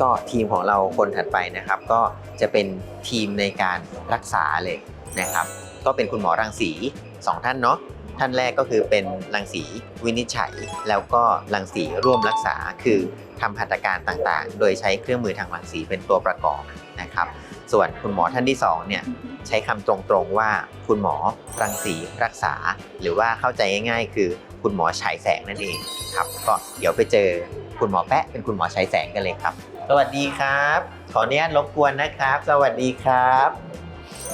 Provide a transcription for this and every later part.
ก็ทีมของเราคนถัดไปนะครับ ก็จะเป็นทีมในการรักษาเลยนะครับ ก็เป็นคุณหมอรังสีสองท่านเนาะท่านแรกก็คือเป็นรังสีวินิจฉัย แล้วก็รังสีร่วมรักษาคือทำหัตถการต่างๆ โดยใช้เครื่องมือทางรังสีเป็นตัวประกอบนะครับ ส่วนคุณหมอท่านที่สองเนี่ยใช้คำตรงๆว่าคุณหมอรังสีรักษา หรือว่าเข้าใจง่ายๆ คือคุณหมอฉายแสงนั่นเองครับก็เดี๋ยวไปเจอคุณหมอแปะเป็นคุณหมอฉายแสงกันเลยครับ สวัสดีครับ ขออนุญาตรบกวนนะครับ สวัสดีครับ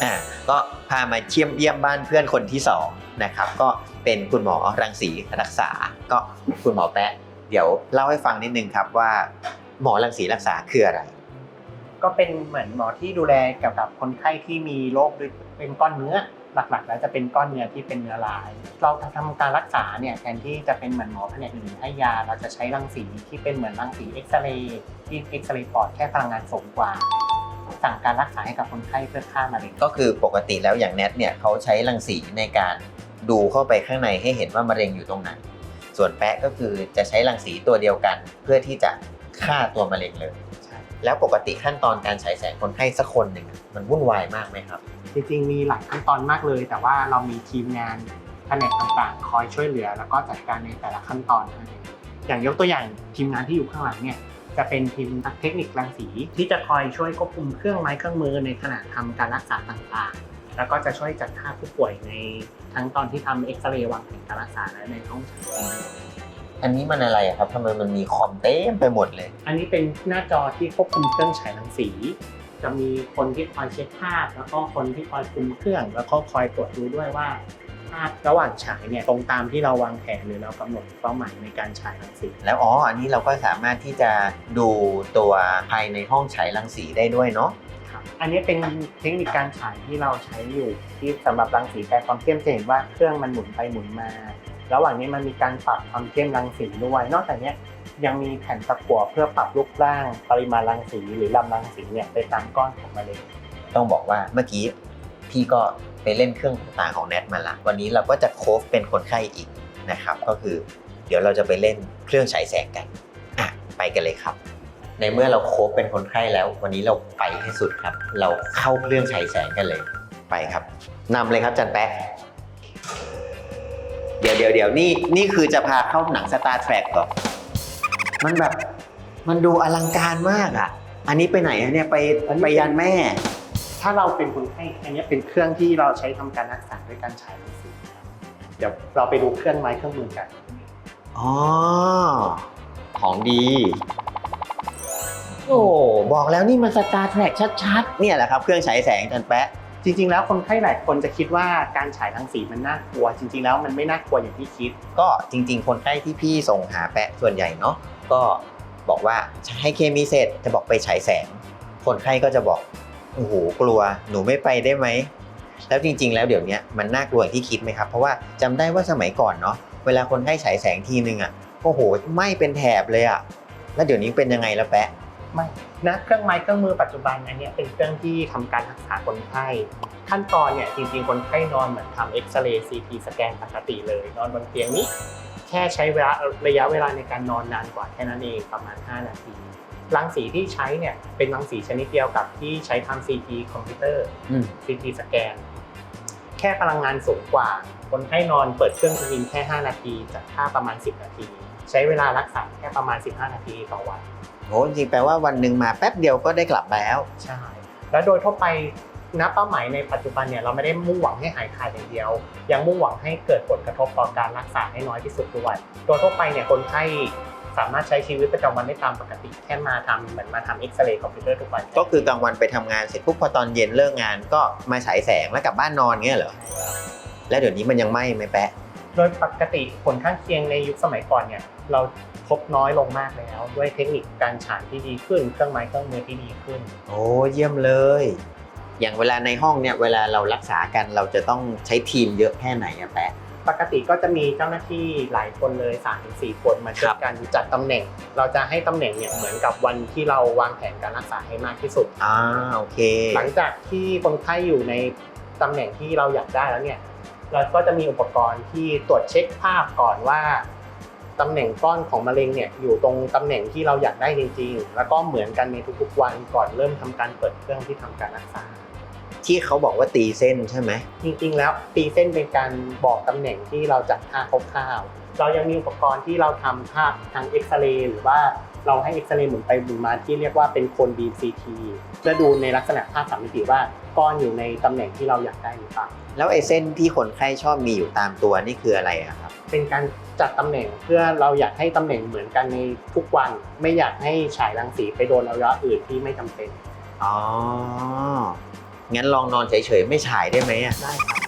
อ่าก็พามาเชี่ยมเยี่ยมบ้านเพื่อนคนที่สองนะครับ ก็เป็นคุณหมอรังสีรักษา ก็คุณหมอแปะเดี๋ยวเล่าให้ฟังนิดนึงครับว่า หมอรังสีรักษาคืออะไร ก็เป็นเหมือนหมอที่ดูแลเกี่ยวกับคนไข้ที่มีโรคด้วยเป็นก้อนเนื้อ หลักๆ แล้วจะเป็นก้อนเนื้อที่เป็นเนื้อลาย เราทำการรักษาเนี่ยแทนที่จะเป็นเหมือนหมอแผนกอื่นให้ยา เราจะใช้รังสีที่เป็นเหมือนรังสีเอ็กซเรย์ที่เอ็กซเรย์ปอดแค่พลังงานสูงกว่าสั่งการรักษาให้กับคนไข้เพื่อฆ่ามะเร็งก็คือปกติแล้วอย่างแนทเนี่ยเขาใช้รังสีในการดูเข้าไปข้างในให้เห็นว่ามะเร็งอยู่ตรงไหน ส่วนแปะก็คือจะใช้รังสีตัวเดียวกัน เพื่อที่จะฆ่าตัวมะเร็งเลยใช่แล้วปกติขั้นตอนการฉายแสงคนไข้สักคนหนึ่งอะมันวุ่นวายมากไหมครับ จริงๆ มีหลายขั้นตอนมากเลย แต่ว่าเรามีทีมงานแผนกต่างๆ คอยช่วยเหลือ แล้วก็จัดการในแต่ละขั้นตอนให้อย่างยกตัวอย่างทีมงานที่อยู่ข้างหลังเนี่ยจะเป็นทีมนักเทคนิครังสีที่จะคอยช่วยควบคุมเครื่องไม้เครื่องมือในขณะทำการรักษาต่างๆ แล้วก็จะช่วยจัดท่าผู้ป่วยในทั้งตอนที่ทำเอ็กซเรย์วางแผนการรักษาและในห้องฉายอันนี้มันอะไรอะครับทำไมมันมีคอมเต็มไปหมดเลย อันนี้เป็นหน้าจอที่ควบคุมเครื่องฉายรังสี จะมีคนที่คอยเช็คภาพ แล้วก็คนที่คอยคุมเครื่อง แล้วก็คอยตรวจดูด้วยว่าภาพระหว่างฉายเนี่ยตรงตามที่เราวางแผนหรือเรากำหนดเป้าหมายในการฉายรังสีแล้วอ๋ออันนี้เราก็สามารถที่จะดูตัวภายในห้องฉายรังสีได้ด้วยเนาะครับอันนี้เป็นเทคนิคการฉายที่เราใช้อยู่ที่สำหรับรังสีแต่ความเข้มจะเห็นว่าเครื่องมันหมุนไปหมุนมา ระหว่างนี้มันมีการปรับความเข้มรังสีด้วย นอกจากเนี้ย ยังมีแผ่นตะกั่วเพื่อปรับรูปร่างปริมาณรังสีหรือลำรังสีเนี่ยไปตามก้อนของมะเร็งต้องบอกว่าเมื่อกี้พี่ก็ไปเล่นเครื่องต่างของแนทมาละวันนี้เราก็จะโคฟเป็นคนไข้อีกนะครับ ก็คือเดี๋ยวเราจะไปเล่นเครื่องฉายแสงกันอะไปกันเลยครับ ในเมื่อเราโคฟเป็นคนไข้แล้ว วันนี้เราไปให้สุดครับ เราเข้าเครื่องฉายแสงกันเลยไปครับนำเลยครับจันแปะเดี๋ยวเดี๋ยวเดี๋ยวนี่นี่คือจะพาเข้าหนังสตาร์แทร็กเหรอ มันแบบมันดูอลังการมากอะ อันนี้ไปไหนอะเนี่ยไปไปยันแม่ ถ้าเราเป็นคนไข้อันนี้เป็นเครื่องที่เราใช้ทำการรักษาด้วยการฉายรังสีครับเดี๋ยวเราไปดูเครื่องไม้เครื่องมือกัน อ๋อ ของดี โอ้ บอกแล้วนี่มันสตาร์แทร็กชัดๆ เนี่ยแหละครับ เครื่องฉายแสงจันแปะ จริง ๆ แล้วคนไข้หลายคนจะคิดว่าการฉายรังสีมันน่ากลัว จริง ๆ แล้วมันไม่น่ากลัวอย่างที่คิด ก็จริง ๆ คนไข้ที่พี่ส่งหาแปะส่วนใหญ่เนาะ ก็บอกว่าให้เคมีเสร็จจะบอกไปฉายแสง คนไข้ก็จะบอกโอ้โหกลัวหนูไม่ไปได้ไหมแล้วจริง ๆ แล้วเดี๋ยวนี้มันน่ากลัวอย่างที่คิดไหมครับ เพราะว่าจำได้ว่าสมัยก่อนเนาะเวลาคนไข้ฉายแสงทีนึงอะโอ้โหไม่เป็นแถบเลยอะแล้วเดี๋ยวนี้เป็นยังไงแล้วแปะไม่นะเครื่องไม้เครื่องมือปัจจุบันอันนี้เป็นเครื่องที่ทำการรักษาคนไข้ขั้นตอนเนี่ยจริงๆ คนไข้นอนเหมือนทำเอ็กซเรย์ซีทีสแกนปกติเลย นอนบนเตียงนี้ แค่ใช้เวลาระยะเวลาในการนอนนานกว่าแค่นั้นเองประมาณ 5 นาทีรังสีที่ใช้เนี่ยเป็นรังสีชนิดเดียวกับที่ใช้ทำ CT คอมพิวเตอร์อืม CT สแกน แค่พลังงานสูงกว่า คนไข้นอนเปิดเครื่องสวินแค่ 5 นาที จากค่าประมาณ 10 นาที ใช้เวลารักษาแค่ประมาณ 15 นาทีต่อวันโหจริงๆแปลว่าวันหนึ่งมาแป๊บเดียวก็ได้กลับแล้ว ใช่ แล้วโดยทั่วไป ณเป้าหมายในปัจจุบันเนี่ยเราไม่ได้มุ่งหวังให้หายขาดอย่างเดียว ยังมุ่งหวังให้เกิดผลกระทบต่อการรักษาให้น้อยที่สุดด้วยโดยทั่วไปเนี่ยคนไข้สามารถใช้ชีวิตประจำวันได้ตามปกติแค่มาทำเหมือนมาทำเอ็กซเรย์คอมพิวเตอร์ทุกวัน ก็คือกลางวันไปทำงานเสร็จปุ๊บพอตอนเย็นเลิกงานก็มาฉายแสงแล้วกลับบ้านนอนเงี้ยเหรอแล้วเดี๋ยวนี้มันยังไม่ไหมแปะโดยปกติผลข้างเคียงในยุคสมัยก่อนเนี่ยเราพบน้อยลงมากแล้ว ด้วยเทคนิคการฉายที่ดีขึ้น เครื่องไม้เครื่องมือที่ดีขึ้น โอ้เยี่ยมเลย อย่างเวลาในห้องเนี่ยเวลาเรารักษากันเราจะต้องใช้ทีมเยอะแค่ไหนอะแปะ ปกติก็จะมีเจ้าหน้าที่หลายคนเลย3าถึงสคนมาช่วยกันจัดตำแหน่ง เราจะให้ตำแหน่งเนี่ยเหมือนกับวันที่เราวางแผนการรักษาให้มากที่สุด อ่าโอเค หลังจากที่คนไข้อยู่ในตำแหน่งที่เราอยากได้แล้วเนี่ยเราก็จะมีอุปกรณ์ที่ตรวจเช็คภาพก่อนว่าตำแหน่งก้อนของมะเร็งเนี่ยอยู่ตรงตำแหน่งที่เราอยากได้จริง ๆ แล้วก็เหมือนกันในทุกๆวันก่อนเริ่มทำการเปิดเครื่องที่ทำการรักษา ที่เขาบอกว่าตีเส้นใช่ไหมจริงๆ แล้วตีเส้นเป็นการบอกตำแหน่งที่เราจัดค่าคร่าวๆเรายังมีอุปกรณ์ที่เราทำภาพทางเอ็กซเรย์หรือว่าเราให้เอ็กซเรย์หมุนไปหมุนมาที่เรียกว่าเป็นโคนบีซีทีเพื่อดูในลักษณะภาพสามมิติว่าก้อนอยู่ในตำแหน่งที่เราอยากได้หรือเปล่าแล้วไอ้เส้นที่คนไข้ชอบมีอยู่ตามตัวนี่คืออะไรอะครับ เป็นการจัดตำแหน่งเพื่อเราอยากให้ตำแหน่งเหมือนกันในทุกวัน ไม่อยากให้ฉายรังสีไปโดนอวัยวะอื่นที่ไม่จำเป็นอ๋อ งั้นลองนอนเฉยๆไม่ฉายได้ไหมอะได้ครับ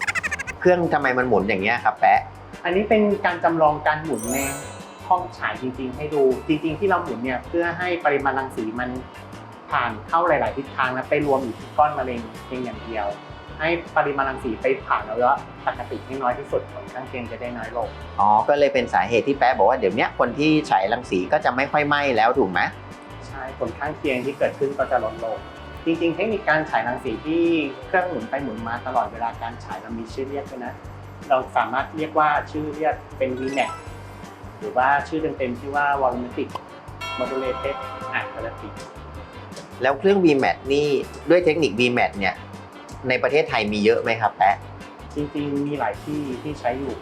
เครื่องทำไมมันหมุนอย่างเงี้ยครับแปะ อันนี้เป็นการจำลองการหมุนในห้องฉายจริง ๆ ให้ดู จริง ๆ ที่เราหมุนเนี่ยเพื่อให้ปริมาณรังสีมันผ่านเข้าหลาย ๆ ทิศทางและไปรวมอยู่ที่ก้อนมะเร็งเพียงอย่างเดียว ให้ปริมาณรังสีไปผ่านอวัยวะปกติให้น้อยที่สุดผลข้างเคียงจะได้น้อยลง อ๋อ ก็เลยเป็นสาเหตุที่แป๊ะบอกว่าเดี๋ยวเนี้ยคนที่ฉายรังสีก็จะไม่ค่อยไหม้แล้วถูกไหมใช่ผลข้างเคียงที่เกิดขึ้นก็จะลดลง จริงๆ เทคนิคการฉายรังสีที่เครื่องหมุนไปหมุนมาตลอดเวลาการฉายเรามีชื่อเรียกด้วยนะ เราสามารถเรียกว่าชื่อเรียกเป็น VMAX หรือว่าชื่อเต็มๆชื่อว่า Volumetric Modulated Art Therapy แล้วเครื่อง VMAT นี่ด้วยเทคนิค VMAT เนี่ยในประเทศไทยมีเยอะไหมครับแป๊ะจริงๆ มีหลายที่ที่ใช้อยู่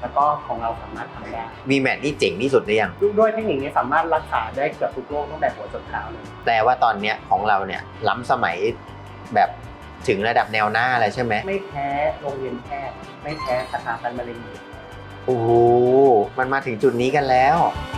แล้วก็ของเราสามารถทำได้ VMAT นี่เจ๋งที่สุดหรือยัง ด้วยเทคนิคนี้สามารถรักษาได้เกือบทุกโรคตั้งแต่หัวจนเท้าเลย แปลว่าตอนเนี้ยของเราเนี่ยล้ำสมัยแบบถึงระดับแนวหน้าแล้วใช่ไหมไม่แพ้โรงเรียนแพทย์ไม่แพ้สถาบันมะเร็งโอ้โหมันมาถึงจุดนี้กันแล้วใ